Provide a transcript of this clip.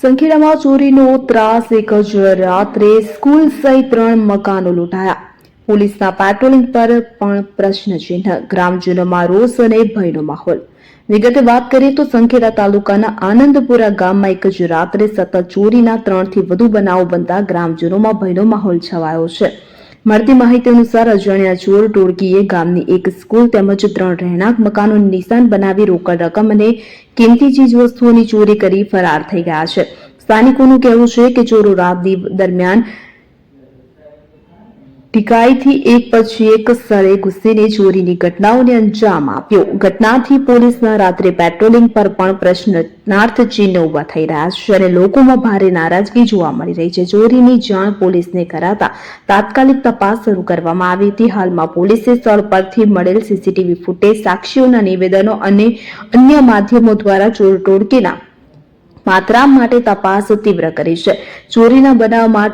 સંખેડામાં ચોરીનો ત્રાસ એક જ રાત્રે સ્કૂલ સહિત ત્રણ મકાનો લૂંટાયા. પોલીસના પેટ્રોલિંગ પર પણ પ્રશ્નચિહ્ન ગ્રામજનોમાં રોષ અને ભયનો માહોલ. વિગતે વાત કરીએ તો સંખેડા તાલુકાના આનંદપુરા ગામમાં એક જ રાત્રે સતત ચોરીના ત્રણથી વધુ બનાવો બનતા ગ્રામજનોમાં ભયનો માહોલ છવાયો છે. મળતી માહિતી અનુસાર અજાણ્યા ચોર ટોળકીએ ગામની એક સ્કૂલ તેમજ ત્રણ રહેણાંક મકાનો નિશાન બનાવી રોકડ રકમ અને કિંમતી ચીજ વસ્તુઓની ચોરી કરી ફરાર થઈ ગયા છે. સ્થાનિકોનું કહેવું છે કે ચોરો રાત દરમિયાન ટીકાઈથી એક પછી એક સ્થળે ઘૂસીને ચોરીની ઘટનાઓને અંજામ આપ્યો. ઘટનાથી પોલીસના રાત્રે પેટ્રોલિંગ પર પણ પ્રશ્નાર્થ ચિહ્ન ઊભા થઈ રહ્યા છે અને લોકોમાં ભારે નારાજગી જોવા મળી રહી છે. ચોરીની જાણ પોલીસને કરાતા તાત્કાલિક તપાસ શરૂ કરવામાં આવી હતી. હાલમાં પોલીસે સ્થળ પરથી મળેલ સીસીટીવી ફૂટેજ, સાક્ષીઓના નિવેદનો અને અન્ય માધ્યમો દ્વારા ચોર ટોળકીના માત્રા માટે તપાસ તીવ્ર કરી છે. ચોરીના બનાવ માટે